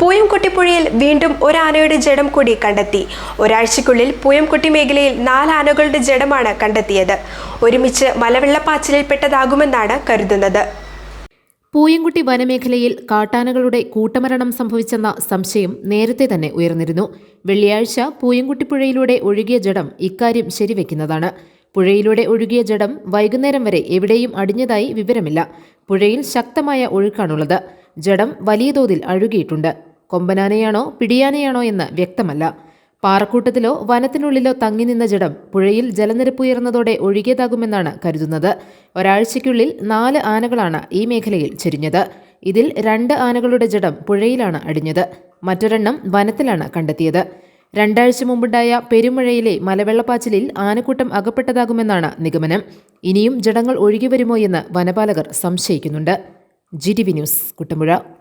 പൂയംകുട്ടിപ്പുഴയിൽ വീണ്ടും ഒരാനയുടെ ജഡം കൂടി കണ്ടെത്തി. ഒരാഴ്ചയ്ക്കുള്ളിൽ പൂയംകുട്ടി മേഖലയിൽ നാല് ആനകളുടെ ജഡമാണ് കണ്ടെത്തിയത്. ഒരുമിച്ച് മലവെള്ളപ്പാച്ചിലിൽപ്പെട്ടതാകുമെന്നാണ് കരുതുന്നത്. പൂയംകുട്ടി വനമേഖലയിൽ കാട്ടാനകളുടെ കൂട്ടമരണം സംഭവിച്ചെന്ന സംശയം നേരത്തെ തന്നെ ഉയർന്നിരുന്നു. വെള്ളിയാഴ്ച പൂയംകുട്ടിപ്പുഴയിലൂടെ ഒഴുകിയ ജഡം ഇക്കാര്യം ശരിവെക്കുന്നതാണ്. പുഴയിലൂടെ ഒഴുകിയ ജഡം വൈകുന്നേരം വരെ എവിടെയും അടിഞ്ഞതായി വിവരമില്ല. പുഴയിൽ ശക്തമായ ഒഴുക്കാണുള്ളത്. ജഡം വലിയ തോതിൽ അഴുകിയിട്ടുണ്ട്. കൊമ്പനാനയാണോ പിടിയാനയാണോ എന്ന് വ്യക്തമല്ല. പാറക്കൂട്ടത്തിലോ വനത്തിനുള്ളിലോ തങ്ങി നിന്ന ജഡം പുഴയിൽ ജലനിരപ്പ് ഉയർന്നതോടെ ഒഴുകിയതാകുമെന്നാണ് കരുതുന്നത്. ഒരാഴ്ചയ്ക്കുള്ളിൽ നാല് ആനകളാണ് ഈ മേഖലയിൽ ചെരിഞ്ഞത്. ഇതിൽ രണ്ട് ആനകളുടെ ജഡം പുഴയിലാണ് അടിഞ്ഞത്. മറ്റൊരെണ്ണം വനത്തിലാണ് കണ്ടെത്തിയത്. രണ്ടാഴ്ച മുമ്പുണ്ടായ പെരുമഴയിലെ മലവെള്ളപ്പാച്ചിലിൽ ആനക്കൂട്ടം അകപ്പെട്ടതാകുമെന്നാണ് നിഗമനം. ഇനിയും ജഡങ്ങൾ ഒഴുകി വരുമോ എന്ന് വനപാലകർ സംശയിക്കുന്നുണ്ട്. G T V news Kuttampuzha.